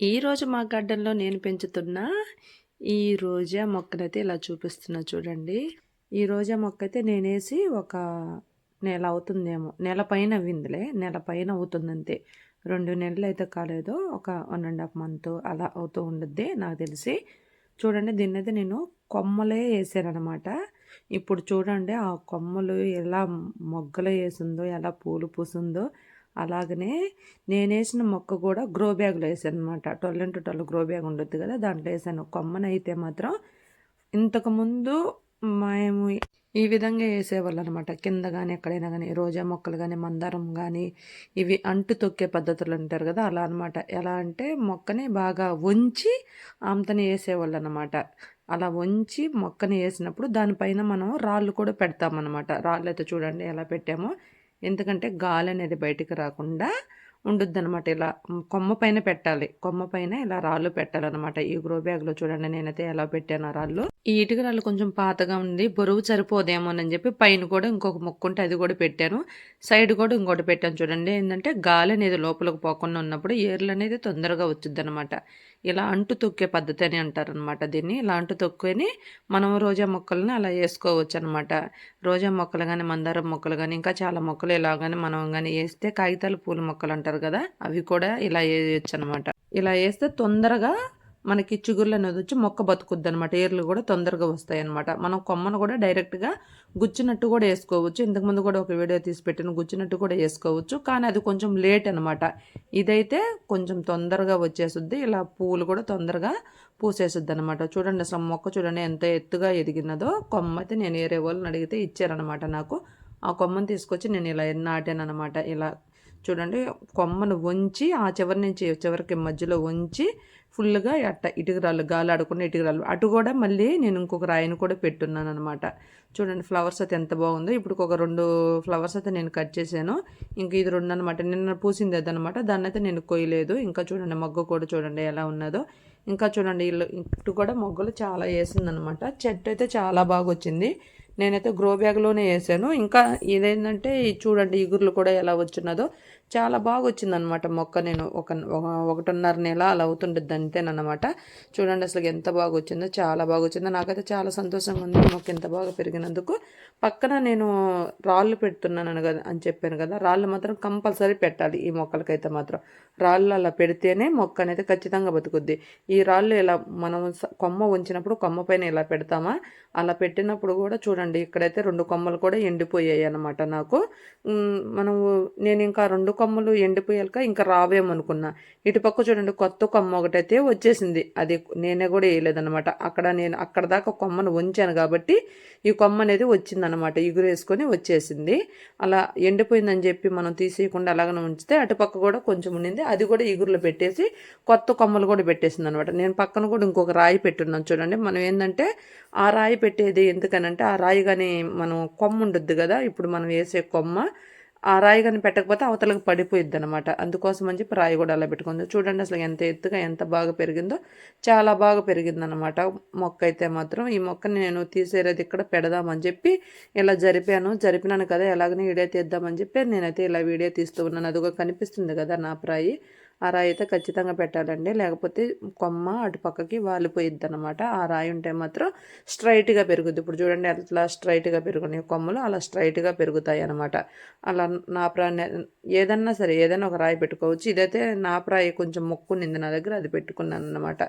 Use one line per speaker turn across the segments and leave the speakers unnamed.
ఈరోజు మా గార్డెన్‌లో నేను పెంచుతున్న ఈ రోజా మొక్కనైతే ఇలా చూపిస్తున్నా చూడండి. ఈ రోజా మొక్క అయితే నేనేసి ఒక నెల అవుతుందేమో. నెల పైన అవ్విందిలే. నెల పైన అవుతుందంతే. 2 నెలలైతే కాలేదు. ఒక 1 ½ మంత్ అలా అవుతూ ఉండుద్ది నాకు తెలిసి. చూడండి దీన్నైతే నేను కొమ్మలే వేసానమాట ఇప్పుడు చూడండి ఆ కొమ్మలు ఎలా మొగ్గలు వేసిందో ఎలా పూలు పూసిందో అలాగనే నేనేసిన మొక్క కూడా గ్రో బ్యాగ్‌లో వేసాను అనమాట ట్వెల్వ్ ఇంటూ 12 గ్రో బ్యాగ్ ఉండొద్దు కదా! దాంట్లో వేసాను కొమ్మనైతే మాత్రం ఇంతకుముందు మేము ఈ విధంగా ఏసేవాళ్ళనమాట. కింద కానీ ఎక్కడైనా కానీ రోజా మొక్కలు కానీ మందారం కానీ ఇవి అంటు తొక్కే పద్ధతులు అంటారు కదా! అలా అనమాట. ఎలా అంటే మొక్కని బాగా వంచి అంతని వేసేవాళ్ళు అనమాట అలా వంచి మొక్కని వేసినప్పుడు దానిపైన మనం రాళ్ళు కూడా పెడతామనమాట. రాళ్ళైతే చూడండి ఎలా పెట్టామో. ఎందుకంటే గాలి అనేది బయటికి రాకుండా ఉండుద్దనమాట. ఇలా కొమ్మ పైన పెట్టాలి. కొమ్మ పైన ఇలా రాళ్ళు పెట్టాలన్నమాట ఈ గ్రో బ్యాగ్‌లో చూడండి నేనైతే ఎలా పెట్టానో రాళ్ళు. ఈ ఇటుక రాళ్ళు కొంచెం పాతగా ఉంది. బరువు సరిపోదేమోనని చెప్పి పైన కూడా ఇంకొక మొక్క ఉంటే అది కూడా పెట్టాను. సైడ్ కూడా ఇంకోటి పెట్టాను చూడండి. ఏంటంటే గాలి అనేది లోపలికి పోకుండా ఉన్నప్పుడు ఏర్లు అనేది తొందరగా వచ్చిందనమాట ఇలా అంటు తొక్కే పద్ధతి అని అంటారనమాట దీన్ని. ఇలా అంటు తొక్కుని మనం రోజా మొక్కలని అలా వేసుకోవచ్చు అనమాట రోజా మొక్కలు కానీ మందారం మొక్కలు కానీ ఇంకా చాలా మొక్కలు ఇలాగని మనం కానీ వేస్తే కాగితాలు పూల మొక్కలు అంటారు కదా! అవి కూడా ఇలా వేయచ్చు అనమాట ఇలా వేస్తే తొందరగా మనకి చిగుర్లు అనేది వచ్చి మొక్క బతుకుద్దనమాట. ఏర్లు కూడా తొందరగా వస్తాయన్నమాట. మనం కొమ్మను కూడా డైరెక్ట్‌గా గుచ్చినట్టు కూడా వేసుకోవచ్చు ఇంతకుముందు కూడా ఒక వీడియో తీసి పెట్టిన గుచ్చినట్టు కూడా వేసుకోవచ్చు కానీ అది కొంచెం లేట్ అనమాట. ఇదైతే కొంచెం తొందరగా వచ్చేస్తుంది ఇలా పువ్వులు కూడా తొందరగా పూసేసుద్దనమాట. చూడండి అసలు మొక్క చూడండి ఎంత ఎత్తుగా ఎదిగినదో. కొమ్మ అయితే నేను ఏరే వాళ్ళని అడిగితే ఇచ్చారనమాట నాకు. ఆ కొమ్మను తీసుకొచ్చి నేను ఇలా నాటానమాట ఇలా చూడండి కొమ్మను వంచి ఆ చివరి నుంచి చివరికి మధ్యలో ఉంచి ఫుల్‌గా అట్ట ఇటుకరాళ్ళు గాలి ఆడకుండా ఇటుకరాళ్ళు. అటు కూడా మళ్ళీ నేను ఇంకొక రాయిని కూడా పెట్టున్నాననమాట. చూడండి ఫ్లవర్స్ అయితే ఎంత బాగుందో. ఇప్పుడు ఒక రెండు ఫ్లవర్స్ అయితే నేను కట్ చేశాను. ఇంక ఇది రెండు అనమాట. నిన్న పూసింది అదనమాట. దాన్నయితే నేను కొయ్యలేదు. ఇంకా చూడండి మొగ్గ కూడా చూడండి ఎలా ఉన్నదో. ఇంకా చూడండి ఇల్లు ఇటు కూడా మొగ్గలు చాలా వేసిందనమాట చెట్టు అయితే చాలా బాగా వచ్చింది నేనైతే గ్రో బ్యాగ్‌లోనే వేసాను ఇంకా ఇదేంటంటే చూడండి ఇగుర్లు కూడా ఎలా వచ్చినదో చాలా బాగా వచ్చిందనమాట మొక్క నేను ఒక ఒకటిన్నర నెల అలా అవుతుండిద్ది అంతేనమాట. చూడండి అసలు ఎంత బాగా వచ్చిందో చాలా బాగా వచ్చిందో. నాకైతే చాలా సంతోషంగా ఉంది మొక్క ఎంత బాగా పెరిగినందుకు. పక్కన నేను రాళ్ళు పెడుతున్నాను కదా అని చెప్పాను కదా! రాళ్ళు మాత్రం కంపల్సరీ పెట్టాలి ఈ మొక్కలకైతే మాత్రం. రాళ్ళు అలా పెడితేనే మొక్క అనేది ఖచ్చితంగా బతుకుద్ది. ఈ రాళ్ళు ఇలా మనం కొమ్మ ఉంచినప్పుడు కొమ్మ పైన ఇలా పెడతామా అలా పెట్టినప్పుడు కూడా చూడండి ఇక్కడైతే రెండు కొమ్మలు కూడా ఎండిపోయాయి అనమాట నాకు. మనము నేను ఇంకా రెండు కొమ్మలు ఎండిపోయాక ఇంకా రావేమనుకున్నా. ఇటుపక్క చూడండి కొత్త కొమ్మ ఒకటైతే వచ్చేసింది. అది నేనే కూడా వేయలేదనమాట. అక్కడ నేను అక్కడ దాకా కొమ్మను ఉంచాను కాబట్టి ఈ కొమ్మ అనేది వచ్చిందనమాట. ఎగురేసుకొని వచ్చేసింది. అలా ఎండిపోయిందని చెప్పి మనం తీసేయకుండా అలాగనే ఉంచితే అటుపక్క కూడా కొంచెం ఉండింది. అది కూడా ఇగురులో పెట్టేసి కొత్త కొమ్మలు కూడా పెట్టేసింది అనమాట. నేను పక్కన కూడా ఇంకొక రాయి పెట్టున్నాను చూడండి. మనం ఏంటంటే ఆ రాయి పెట్టేది ఎందుకనంటే ఆ రాయి కానీ మనం కొమ్మ ఉండొద్దు కదా! ఇప్పుడు మనం వేసే కొమ్మ ఆ రాయి కానీ పెట్టకపోతే అవతలకు పడిపోయిద్ది అనమాట అందుకోసం అని చెప్పి రాయి కూడా అలా పెట్టుకుంది. చూడండి అసలు ఎంత ఎత్తుగా ఎంత బాగా పెరిగిందో చాలా బాగా పెరిగిందనమాట మొక్క అయితే మాత్రం ఈ మొక్కని నేను తీసేరేది ఇక్కడ పెడదామని చెప్పి ఇలా జరిపాను. జరిపినాను కదా ఎలాగనే వీడియో తీద్దామని చెప్పి నేనైతే ఇలా వీడియో తీస్తూ ఉన్నాను. అదిగో కనిపిస్తుంది కదా నా ప్రాయి ఆ రాయి అయితే ఖచ్చితంగా పెట్టాలండి. లేకపోతే కొమ్మ అటు పక్కకి వాలిపోయిద్ది అనమాట ఆ రాయి ఉంటే మాత్రం స్ట్రైట్గా పెరుగుద్ది. ఇప్పుడు చూడండి అట్లా స్ట్రైట్గా పెరుగునే కొమ్మలు. అలా స్ట్రైట్గా పెరుగుతాయి అనమాట అలా నా ఏదన్నా సరే ఏదైనా ఒక రాయి పెట్టుకోవచ్చు. ఇదైతే నా ప్రాయి కొంచెం మొక్కునింది నా దగ్గర అది పెట్టుకున్నాను అనమాట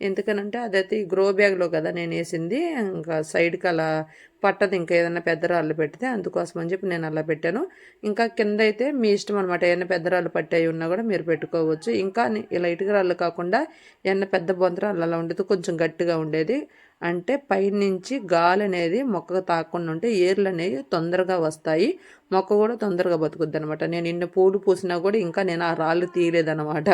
ఎందుకనంటే అదైతే ఈ గ్రో బ్యాగ్లో కదా నేను వేసింది. ఇంకా సైడ్కి అలా పట్టదు. ఇంకా ఏదైనా పెద్ద రాళ్ళు పెడితే అందుకోసం అని చెప్పి నేను అలా పెట్టాను. ఇంకా కింద అయితే మీ ఇష్టం అనమాట ఏమైనా పెద్ద రాళ్ళు పట్టాయి ఉన్నా కూడా మీరు పెట్టుకోవచ్చు. ఇంకా ఇలా ఇటుక రాళ్ళు కాకుండా ఏమైనా పెద్ద బొంతరాళ్ళు అలా ఉండేది కొంచెం గట్టిగా ఉండేది. అంటే పైనుంచి గాలి అనేది మొక్కకు తాకుండా ఉంటే ఏర్లు అనేవి తొందరగా వస్తాయి. మొక్క కూడా తొందరగా బతుకుద్ది అనమాట నేను ఇన్ని పూలు పూసినా కూడా ఇంకా నేను ఆ రాళ్ళు తీయలేదనమాట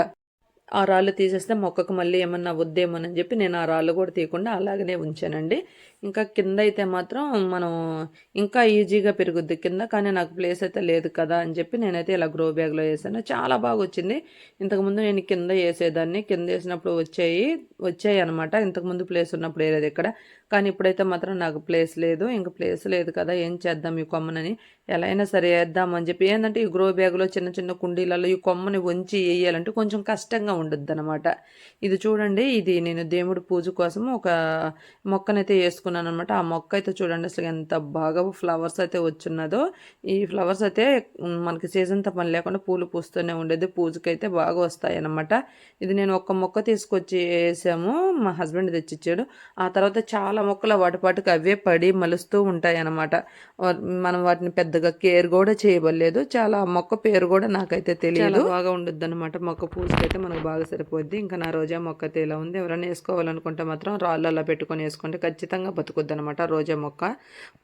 ఆ రాళ్ళు తీసేస్తే మొక్కకు మళ్ళీ ఏమన్నా వద్దేమోనని చెప్పి నేను ఆ రాళ్ళు కూడా తీయకుండా అలాగనే ఉంచానండి. ఇంకా కింద అయితే మాత్రం మనం ఇంకా ఈజీగా పెరుగుద్ది కింద కానీ నాకు ప్లేస్ అయితే లేదు కదా అని చెప్పి నేనైతే ఇలా గ్రో బ్యాగ్లో వేసాను. చాలా బాగా వచ్చింది. ఇంతకుముందు నేను కింద వేసేదాన్ని. కింద వేసినప్పుడు వచ్చాయి వచ్చాయి అనమాట ఇంతకుముందు ప్లేస్ ఉన్నప్పుడు వేరేది ఇక్కడ. కానీ ఇప్పుడైతే మాత్రం నాకు ప్లేస్ లేదు. ఇంకా ప్లేస్ లేదు కదా ఏం చేద్దాం ఈ కొమ్మనని. ఎలా అయినా సరే వేద్దాం అని చెప్పి. ఏంటంటే ఈ గ్రో బ్యాగ్లో చిన్న చిన్న కుండీలలో ఈ కొమ్మని వంచి వేయాలంటే కొంచెం కష్టంగా ఉండుద్ది అనమాట ఇది చూడండి ఇది నేను దేవుడి పూజ కోసం ఒక మొక్కనైతే వేసుకున్నాను అనమాట ఆ మొక్క అయితే చూడండి అసలు ఎంత బాగా ఫ్లవర్స్ అయితే వచ్చున్నదో. ఈ ఫ్లవర్స్ అయితే మనకి సీజన్తో పని లేకుండా పూలు పూస్తూనే ఉండేది. పూజకైతే బాగా వస్తాయి అనమాట ఇది నేను ఒక మొక్క తీసుకొచ్చి వేసాము. మా హస్బెండ్ తెచ్చిచ్చాడు. ఆ తర్వాత చాలా మొక్కలు వాటి పాటికి అవే పడి మలుస్తూ ఉంటాయి అనమాట మనం వాటిని పెద్దగా కేర్ కూడా చేయబడలేదు. చాలా మొక్క పేరు కూడా నాకైతే తెలియదు బాగా ఉండొద్దు అనమాట మొక్క పూజకైతే మనకు బాగా సరిపోద్ది. ఇంకా నా రోజా మొక్క అయితే ఇలా ఉంది. ఎవరైనా వేసుకోవాలనుకుంటే మాత్రం రాళ్ళల్లో పెట్టుకొని వేసుకుంటే ఖచ్చితంగా బతుకుద్ది అనమాట రోజా మొక్క.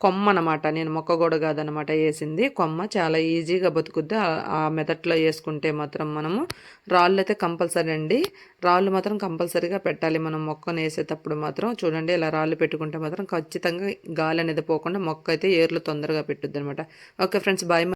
కొమ్మ అనమాట నేను మొక్క కూడా కాదనమాట వేసింది. కొమ్మ చాలా ఈజీగా బతుకుద్ది. ఆ మెథడ్లో వేసుకుంటే మాత్రం మనము రాళ్ళు అయితే కంపల్సరీ అండి. రాళ్ళు మాత్రం కంపల్సరీగా పెట్టాలి. మనం మొక్కను వేసేటప్పుడు మాత్రం చూడండి ఇలా రాళ్ళు పెట్టుకుంటే మాత్రం ఖచ్చితంగా గాలి అనేది పోకుండా మొక్క అయితే ఏర్లు తొందరగా పెట్టుద్ది అనమాట ఓకే ఫ్రెండ్స్ బాయ్.